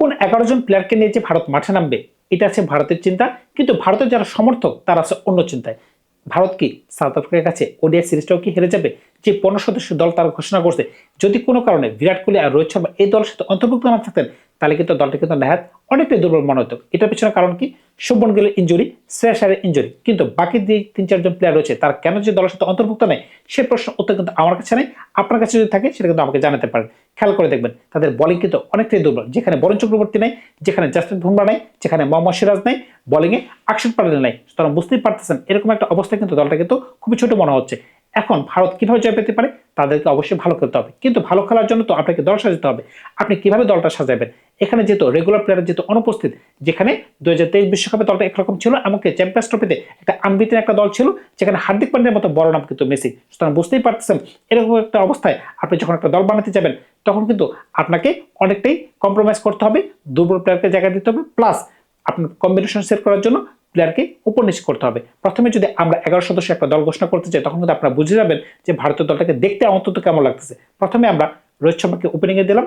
কোন এগারো জন প্লেয়ারকে নিয়ে যে ভারত মাঠে নামবে, এটা আছে ভারতের চিন্তা। কিন্তু ভারতের যারা সমর্থক, তারা আছে অন্য চিন্তায়। ভারত কি সাউথ আফ্রিকার কাছে ওডিয়া সিরিজটাও কি হেরে যাবে? যে পনেরো সদস্য দল তারা ঘোষণা করছে, যদি কোনো কারণে বিরাট কোহলি আর রোহিত শর্মা এই দলের সাথে অন্তর্ভুক্ত না থাকতেন, তাহলে কিন্তু দলটা কিন্তু নেহাত অনেকটাই দুর্বল মনে হতো। এটার পিছনে কারণ কি? শুভন গেলের ইঞ্জুরি শ্রেয়াসারের ইঞ্জুরি কিন্তু বাকি যে তিন, চারজন প্লেয়ার রয়েছে, তার কেন যে দলের সাথে অন্তর্ভুক্ত নেই, সে প্রশ্ন উত্তর কিন্তু আমার কাছে নেই। আপনার কাছে যদি থাকে, সেটা কিন্তু আমাকে জানাতে পারেন। খেয়াল করে দেখবেন, তাদের বলিং কিন্তু অনেকটাই দুর্বল। যেখানে বরুণ চক্রবর্তী নেই, যেখানে জাসপ্রীত বুমরা নেই, যেখানে মোহাম্মদ সিরাজ নেই বলিংয়ে আকশন প্যাটেল নেই। সুতরাং বুঝতেই পারতেছেন, এরকম একটা অবস্থা কিন্তু দলটা কিন্তু খুবই ছোট মনে হচ্ছে। এখন ভারত কীভাবে জয় পেতে পারে, তাদেরকে অবশ্যই ভালো খেলতে হবে। কিন্তু ভালো খেলার জন্য তো আপনাকে দল সাজাতে হবে। আপনি কীভাবে দলটা সাজাবেন? এখানে যেহেতু রেগুলার প্লেয়ার যেহেতু অনুপস্থিত, যেখানে দু হাজার তেইশ বিশ্বকাপে দলটা একরকম ছিল এমনকি চ্যাম্পিয়ন্স ট্রফিতে একটা আনবিতেন একটা দল ছিল, যেখানে হার্দিক পান্ডের মতো বড় নাম কিন্তু মেসি। সুতরাং বুঝতেই পারতেছেন, এরকম একটা অবস্থায় আপনি যখন একটা দল বানাতে যাবেন, তখন কিন্তু আপনাকে অনেকটাই কম্প্রোমাইজ করতে হবে, দুর্বল প্লেয়ারকে জায়গা দিতে হবে প্লাস আপনার কম্বিনেশন সেট করার জন্য প্লেয়ারকে উপন্যাস করতে হবে। প্রথমে যদি আমরা এগারো সদস্য একটা দল ঘোষণা করতে চাই, তখন কিন্তু আপনারা বুঝে যাবেন যে ভারতীয় দলটাকে দেখতে অন্তত কেমন লাগতেছে। প্রথমে আমরা রোহিত শর্মাকে ওপেনিংয়ে দিলাম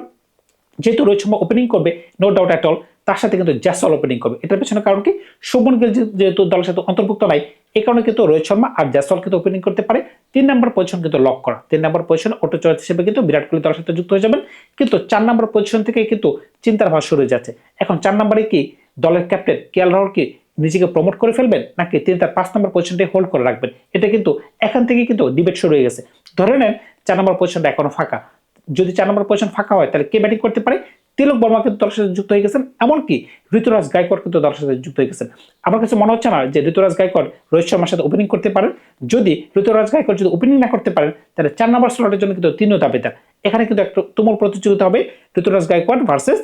যেহেতু রোহিত শর্মা ওপেনিং করবে নো ডাউট অ্যাট অল তার সাথে কিন্তু জ্যাসল ওপেনিং করবে। এটার পেছনে কারণ কি? শুভন গিল যেহেতু দলের সাথে অন্তর্ভুক্ত নাই এই কারণে কিন্তু রোহিত শর্মা আর জ্যাসল কিন্তু ওপেনিং করতে পারে। তিন নম্বর পজিশন কিন্তু লক করা। তিন নম্বর পজিশনে অটো চয়েস হিসেবে কিন্তু বিরাট কোহলি দলের সাথে যুক্ত হয়ে যাবেন। কিন্তু চার নম্বর পজিশন থেকে কিন্তু চিন্তার ভাব শুরু হয়ে যাচ্ছে। এখন চার নম্বরে কি দলের ক্যাপ্টেন কে এল রাহুল কি নিজেকে প্রমোট করে ফেলবেন, নাকি তিনি তার পাঁচ নম্বর পজিশনটাই হোল্ড করে রাখবেন? এটা কিন্তু এখান থেকে কিন্তু ডিবেট শুরু হয়ে গেছে। ধরে নেন, চার নম্বর পজিশনটা এখনও ফাঁকা। যদি চার নম্বর পজিশন ফাঁকা হয়, তাহলে কে ব্যাটিং করতে পারে? তিলক বর্মা কিন্তু দলের সাথে যুক্ত হয়ে গেছেন, এমনকি ঋতুরাজ গায়কোয়াড় কিন্তু দলের সাথে যুক্ত হয়ে গেছেন। আমার কাছে মনে হচ্ছে না যে ঋতুরাজ গায়কোয়াড় রোহিত শর্মার সাথে ওপেনিং করতে পারেন। যদি ঋতুরাজ গায়কোয়াড় যদি ওপেনিং না করতে পারেন, তাহলে চার নম্বর স্লটের জন্য কিন্তু তিনিও দাবিদার এখানে কিন্তু একটু তুমুল প্রতিযোগিতা হবে ঋতুরাজ গায়কোয়াড় ভার্সেস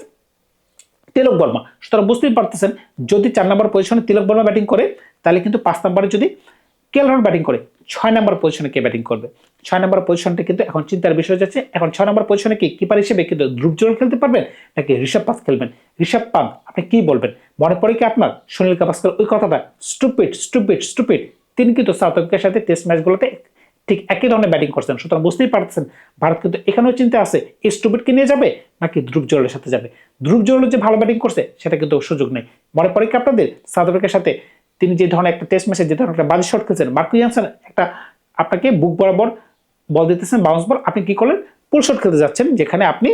তিলক বর্মা। সুতরাং বুঝতেই পারতেছেন, যদি চার নম্বর পজিশনে তিলক বর্মা ব্যাটিং করে, তাহলে কিন্তু পাঁচ নম্বরে যদি কেল রাহুল ব্যাটিং করে? ছয় নম্বর পজিশনে কে ব্যাটিং করবে? ছয় নম্বর পজিশনটা কিন্তু এখন চিন্তার বিষয় যাচ্ছে। এখন ছয় নম্বর পজিশনে কি কিপার হিসেবে কিন্তু ধ্রুব খেলতে পারবেন, নাকি ঋষভ পান্ত খেলবেন? ঋষভ পান্ত আপনি কি বলবেন? মনে পড়ে কি আপনার? সুনীল গাভাস্কর, ওই কথাটা স্টুপিড স্টুপিড স্টুপিড তিনি কিন্তু সাউথ আফ্রিকার সাথে টেস্ট ম্যাচগুলোতে ঠিক একই ধরনের ব্যাটিং করছেন। সুতরাং বুঝতেই পারছেন, ভারত কিন্তু এখানেও চিন্তা আছে, এই স্টুপিডকে নিয়ে যাবে, নাকি ধ্রুব জোরের সাথে যাবে? ধ্রুব জোরের যে ভালো ব্যাটিং করছে, সেটা কিন্তু সুযোগ নেই। মনে পড়ে কি আপনাদের? সাউথ আফ্রিকার সাথে তিনি যে ধরনের একটা টেস্ট ম্যাচে যে ধরনের একটা বাজে শট খেলছেন, মার্কু ইয়ানসেন একটা আপনাকে বুক বরাবর বল দিতেছেন বাউন্স বল আপনি কী করলেন? পুল শট খেলতে যাচ্ছেন, যেখানে আপনি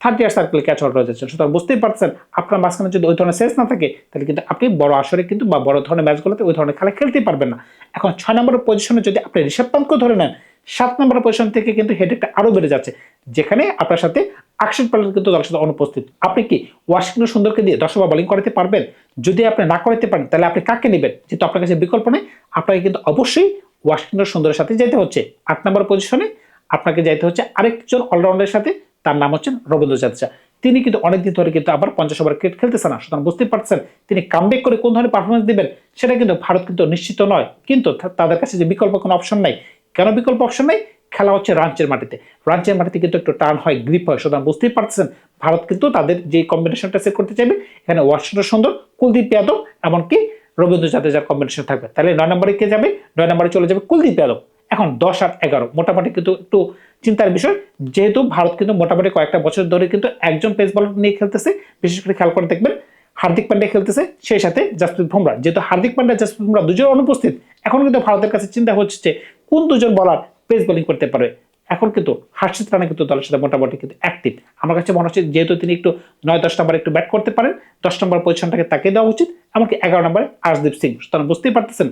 thirty yard circle catch order হয়ে যাচ্ছেন সুতরাং বুঝতেই পারছেন আপনার মাঝখানে যদি ওই ধরনের সেন্স না থাকে, তাহলে কিন্তু আপনি বড় আসরে কিন্তু বা বড় ধরনের ম্যাচগুলোতে ওই ধরনের খেলা খেলতেই পারবেন না। এখন ছয় নম্বরের পজিশনে যদি আপনি ঋষভ পান্তকে ধরে নেন সাত নম্বর পজিশন থেকে কিন্তু হেডেকটা আরও বেড়ে যাচ্ছে। যেখানে আপনার সাথে আকশন প্যালেট কিন্তু দলের সাথে অনুপস্থিত। আপনি কি ওয়াশিংটন সুন্দরকে দিয়ে দশ ওভার বোলিং করাতে পারবেন? যদি আপনি না করাতে পারেন, তাহলে আপনি কাকে নেবেন? যেহেতু আপনার কাছে বিকল্প নেই, আপনাকে কিন্তু অবশ্যই ওয়াশিংটন সুন্দরের সাথে যেতে হচ্ছে। আট নম্বর পজিশনে আপনাকে যাইতে হচ্ছে আরেকজন অলরাউন্ডের সাথে, তার নাম হচ্ছেন রবীন্দ্র জাদেজা তিনি কিন্তু অনেকদিন ধরে কিন্তু আবার পঞ্চাশ ওভার ক্রিকেট খেলতেছে না সুতরাং বুঝতে পারছেন তিনি কামব্যাক করে কোন ধরনের পারফরমেন্স দিবেন, সেটা কিন্তু ভারত কিন্তু নিশ্চিত নয়। কিন্তু তাদের কাছে যে বিকল্প কোনো অপশন নাই কেন বিকল্প অপশন নাই? খেলা হচ্ছে রাঞ্চের মাটিতে। রাঞ্চের মাটিতে কিন্তু একটু টার্ন হয় গ্রিপ হয়, সুতরাং বুঝতেই পারছেন ভারত কিন্তু তাদের যে কম্বিনেশনটা সেট করতে চাইবে, এখানে ওয়াশিংটন সুন্দর, কুলদীপ যাদব এমনকি রবীন্দ্র জাদেজার কম্বিনেশন থাকবে। তাহলে নয় নম্বরে কে যাবে? নয় নম্বরে চলে যাবে কুলদীপ যাদব। এখন দশ আর এগারো, মোটামুটি কিন্তু একটু চিন্তার বিষয়। যেহেতু ভারত কিন্তু মোটামুটি কয়েকটা বছর ধরে কিন্তু একজন পেস বলার নিয়ে খেলতেছে, বিশেষ করে খেয়াল করে দেখবেন, হার্দিক পান্ডে খেলতেছে, সেই সাথে জাসপ্রীত বুমরা। যেহেতু হার্দিক পান্ডে জাসপ্রীত বুমরা দুজন অনুপস্থিত, এখন কিন্তু ভারতের কাছে চিন্তা হচ্ছে কোন দুজন বলার পেস বোলিং করতে পারবে এখন কিন্তু হার্ষিত রানা কিন্তু দলের সাথে মোটামুটি কিন্তু অ্যাক্টিভ আমার কাছে মনে হচ্ছে যেহেতু তিনি একটু নয়, দশ নম্বরে একটু ব্যাট করতে পারেন, দশ নম্বর পজিশনটাকে তাকে দেওয়া উচিত, এমনকি এগারো নম্বরে আর্শদীপ সিং। সুতরাং বুঝতেই পারতেছেন,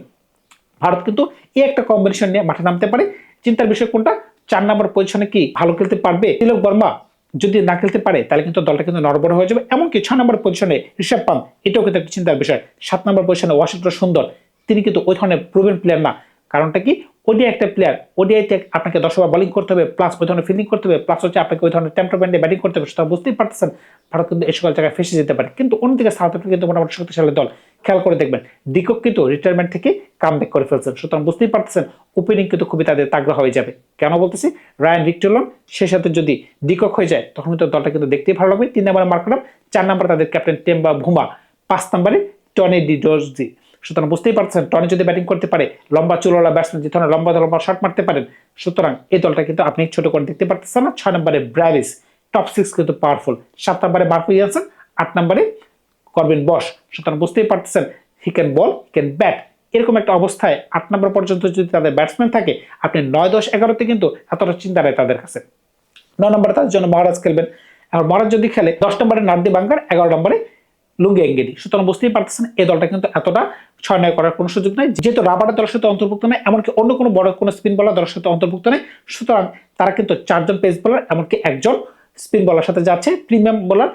ভারত কিন্তু এই একটা কম্বিনেশন নিয়ে মাঠে নামতে পারে। চিন্তার বিষয় কোনটা? চার নম্বর পজিশনে কি ভালো খেলতে পারবে? তিলক বর্মা যদি না খেলতে পারে, তাহলে কিন্তু দলটা কিন্তু নড়বড় হয়ে যাবে। এমনকি ছয় নম্বর পজিশনে ঋষভ পান্ত এটাও কিন্তু একটা চিন্তার বিষয়। সাত নম্বর পজিশনে ওয়াশিংটন সুন্দর, তিনি কিন্তু ওই ধরনের প্রুভেন প্লেয়ার না। কারণটা কি? ওডিআই একটা প্লেয়ার ওডিআইতে আপনাকে দশ ওভার বোলিং করতে হবে প্লাস ওই ধরনের ফিল্ডিং করতে হবে প্লাস হচ্ছে আপনাকে ওই ধরনের টেম্পারমেন্টে ব্যাটিং করতে হবে, সেটা বুঝতেই পারতেছেন। ভারত কিন্তু এই সকল জায়গায় ফেসে যেতে পারে। কিন্তু অন্যদিকে সাউথ আফ্রিকা কিন্তু মোটামুটি শক্তিশালী দল। খেয়াল করে দেখবেন ডিকক কিন্তু রিটায়ারমেন্ট থেকে কাম ব্যাক করে ফেলছেন। সুতরাং বুঝতেই পারতেছেন ওপেনিং কিন্তু খুবই তাদের তাগ্রহ হয়ে যাবে। কেন বলতেছি? রায়ান রিকটলন সে সাথে যদি ডিকক হয়ে যায়, তখন কিন্তু দলটা কিন্তু দেখতেই ভালো লাগবে। তিন নম্বরে মার্ক চার নম্বরে তাদের ক্যাপ্টেন টেম্বা ভুমা পাঁচ নম্বরে টনি ডি ডোজি সুতরাং বুঝতেই পারছেন, টনি যদি ব্যাটিং করতে পারে, লম্বা চুলওয়ালা ব্যাটসম্যান যে ধরনের লম্বা লম্বা শট মারতে পারেন, সুতরাং এই দলটা কিন্তু আপনি ছোট করে দেখতে পারতেছেন না। ছয় নম্বরে ব্র্যাভিস টপ সিক্স কিন্তু পাওয়ারফুল সাত নম্বরে মার্কো ইয়ানসন, আট নম্বরে করবেন বস সুতরাং বুঝতেই পারতেছেন he can bowl can bat এরকম একটা অবস্থায় আট নম্বর পর্যন্ত যদি তাদের ব্যাটসম্যান থাকে, আপনি নয় দশ এগারোতে কিন্তু এতটা চিন্তা নেই তাদের কাছে। নয় নম্বরে তাদের জন্য মহারাজ খেলবেন। আর মহারাজ যদি খেলে, দশ নম্বরে নার্দি বাঙ্গার, এগারো নম্বরে লুঙ্গি এঙ্গেডি সুতরাং বুঝতেই পারতেছেন, এই দলটা কিন্তু এতটা ছয় নয় করার কোনো সুযোগ নেই। যেহেতু রাবারের দলের সাথে অন্তর্ভুক্ত নেই, এমনকি অন্য কোনো বড় কোনো স্পিন বলার দলের সাথে অন্তর্ভুক্ত নেই, সুতরাং তারা কিন্তু চারজন পেস বোলার, এমনকি একজন স্পিন বলার সাথে যাচ্ছে, প্রিমিয়াম বোলার।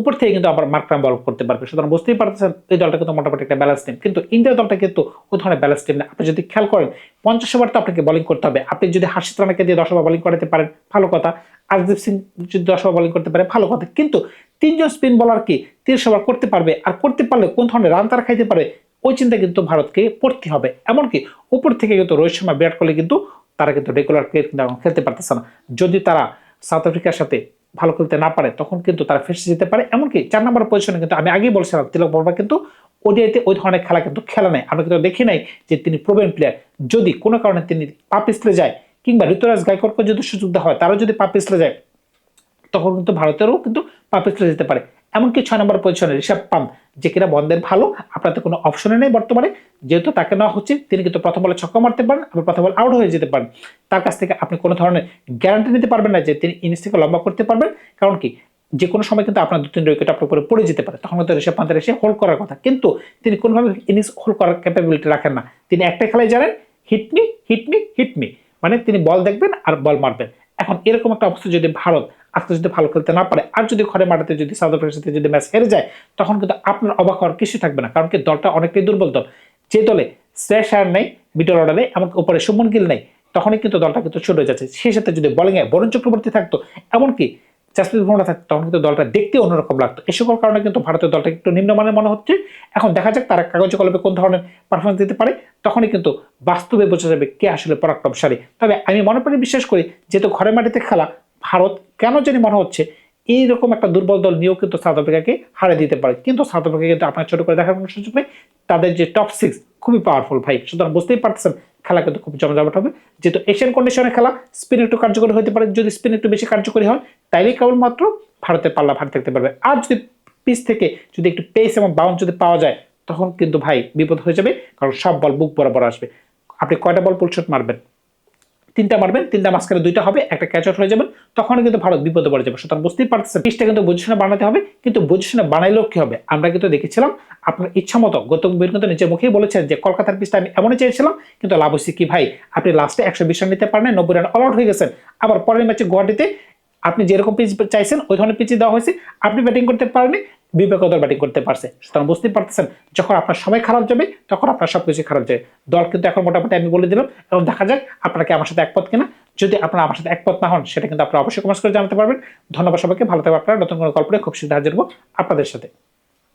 উপর থেকে কিন্তু আবার মার্করাম বল করতে পারবে। সুতরাং বুঝতেই পারতেছেন, এই দলটা কিন্তু মোটামুটি একটা ব্যালেন্স টিম কিন্তু ইন্ডিয়া দলটা কিন্তু ওই ধরনের ব্যালেন্স টিম না। আপনি যদি খেয়াল করেন, পঞ্চাশ ওভার তো আপনাকে বলিং করতে হবে। আপনি যদি হাসিত রানাকে দিয়ে দশ ওভার বোলিং করাতে পারেন, ভালো কথা। আজদীপ সিং যদি দশ ওভার বোলিং করতে পারে, ভালো কথা। কিন্তু তিনজন স্পিন বলার কি তিরিশ ওভার করতে পারবে? আর করতে পারলে কোন ধরনের রান তারা খাইতে পারে? ওই চিন্তা কিন্তু ভারতকে পড়তে হবে। এমনকি উপর থেকে কিন্তু রোহিত শর্মা বিরাট কোহলি কিন্তু তারা কিন্তু রেগুলার প্লেয়ার কিন্তু এখন খেলতে পারতেছে না। যদি তারা সাউথ আফ্রিকার সাথে ভালো খেলতে না পারে, তখন কিন্তু তারা ফেসে যেতে পারে। এমনকি চার নম্বর পজিশনে কিন্তু আমি আগেই বলছিলাম, তিলক বর্মা কিন্তু ওডিআইতে ওই ধরনের খেলা কিন্তু খেলা নেই। আমরা কিন্তু দেখি নাই যে তিনি প্রবীণ প্লেয়ার যদি কোনো কারণে তিনি পা যায়, কিংবা ঋতুরাজ গায়করকে যদি সুযোগ দেওয়া হয়, তারও যদি পা যায় তখন কিন্তু ভারতেরও কিন্তু পা চলে যেতে পারে। এমনকি ছয় নম্বর পজিশনে ঋষভ পাম যে কিনা বন্ধের ভালো, আপনাদের কোনো অপশনে নেই বর্তমানে। যেহেতু তাকে নেওয়া হচ্ছে, তিনি কিন্তু প্রথম বলে ছক্কা মারতে পারেন, আবার প্রথম বল আউট হয়ে যেতে পারেন। তার কাছ থেকে আপনি কোনো ধরনের গ্যারান্টি নিতে পারবেন না যে তিনি ইনিংস থেকে লম্বা করতে পারবেন। কারণ কি? যে কোনো সময় কিন্তু আপনার দু তিনটা উইকেট আপনার উপরে পড়ে যেতে পারে। তখন কিন্তু ঋষভ পান্তের এসে হোল্ড করার কথা। কিন্তু তিনি কোনোভাবে ইনিংস হোল্ড করার ক্যাপাবিলিটি রাখেন না। তিনি একটাই খেলায় জানেন হিটমি হিটমি হিটমি মানে তিনি বল দেখবেন আর বল মারবেন। এখন এরকম একটা অবস্থা যদি ভারত আজকে যদি ভালো খেলতে না পারে, আর যদি ঘরে মাঠেতে যদি, সাউথ আফ্রিকার সাথে যদি ম্যাচ হেরে যায়, তখন কিন্তু আপনার অবাক হওয়ার কিছু থাকবে না। কারণ কি দলটা অনেকটাই দুর্বল দল। যে দলে শ্রেয়াস আয়ার নেই মিডল অর্ডারে এমনকি উপরে সুমন গিল নেই, তখনই কিন্তু দলটা কিন্তু ছোট হয়ে যাচ্ছে। সেই সাথে যদি বোলিংয়ে বরুণ চক্রবর্তী থাকতো, এমনকি জাসপ্রীত বুমরা থাকতো, তখন কিন্তু দলটা দেখতে অন্যরকম লাগতো। এই সকল কারণে কিন্তু ভারতের দলটা একটু নিম্নমানের মনে হচ্ছে। এখন দেখা যাক তারা কাগজে কলমে কোন ধরনের পারফরমেন্স দিতে পারে। তখনই কিন্তু বাস্তবে বোঝা যাবে কে আসলে পরাক্রমশালী। তবে আমি মনে করি বিশ্বাস করি, যেহেতু ঘরে মাটিতে খেলা ভারত কেন জানি মনে হচ্ছে এইরকম একটা দুর্বল দল নিয়েও কিন্তু সাউথ আফ্রিকাকে হারে দিতে পারে। কিন্তু সাউথ আফ্রিকা কিন্তু আপনার ছোট করে দেখার কোনো সুযোগ নেই। তাদের যে টপ সিক্স খুবই পাওয়ারফুল ভাই। সুতরাং বুঝতেই পারতেছেন, খেলা কিন্তু খুব জমজমাট হবে। যেহেতু এশিয়ান কন্ডিশনে খেলা স্পিন একটু কার্যকরী হতে পারে। যদি স্পিন একটু বেশি কার্যকরী হয়, তাইলেই কেবলমাত্র ভারতের পাল্লা ভারী থাকতে পারবে। আর যদি পিচ থেকে যদি একটু পেস এবং বাউন্স যদি পাওয়া যায়, তখন কিন্তু ভাই বিপদ হয়ে যাবে। কারণ সব বল বুক বরাবর আসবে। আপনি কয়টা বল পুলশট মারবেন? তিনটা মারবেন, তিনটা মাঝখানে দুইটা হবে, একটা ক্যাচ আউট হয়ে যাবেন তখন কিন্তু ভারত বিপদে পড়ে যাবে। সুতরাং বুঝতেই পারতেছেন পিচটা কিন্তু পজিশনে বানাতে হবে, কিন্তু পজিশনে বানাইলেও কি হবে? আমরা কিন্তু দেখেছিলাম, আপনার ইচ্ছা মতো গৌতম গম্ভীর কিন্তু নিজের মুখেই বলেছেন যে, কলকাতার পিচটা আমি এমনই চেয়েছিলাম, কিন্তু লাভ হচ্ছে কি ভাই? আপনি লাস্টে একশো বিশ রান নিতে পারেন নব্বই রান অল আউট হয়ে গেছেন। আবার পরের ম্যাচে গুয়াহাটিতে আপনি যেরকম পিচ চাইছেন, ওই ধরনের পিচে দেওয়া হয়েছে, আপনি ব্যাটিং করতে পারেননি বিবেকদর ব্যাটিং করতে পারছে। সুতরাং বুঝতেই পারতেছেন, যখন আপনার সময় খারাপ যাবে, তখন আপনার সব কিছু খারাপ যাবে। দল কিন্তু এখন মোটামুটি আমি বলে দিলাম, এবং দেখা যাক আপনাকে আমার সাথে একপথ কিনা। যদি আপনারা আমার সাথে একপথ না হন, সেটা কিন্তু আপনারা অবশ্যই কমেন্টস করে জানাতে পারবেন। ধন্যবাদ সবাইকে, ভালো থাকবে আপনারা। নতুন কোনো গল্পে খুব শীঘ্র হাজির হব আপনাদের সাথে।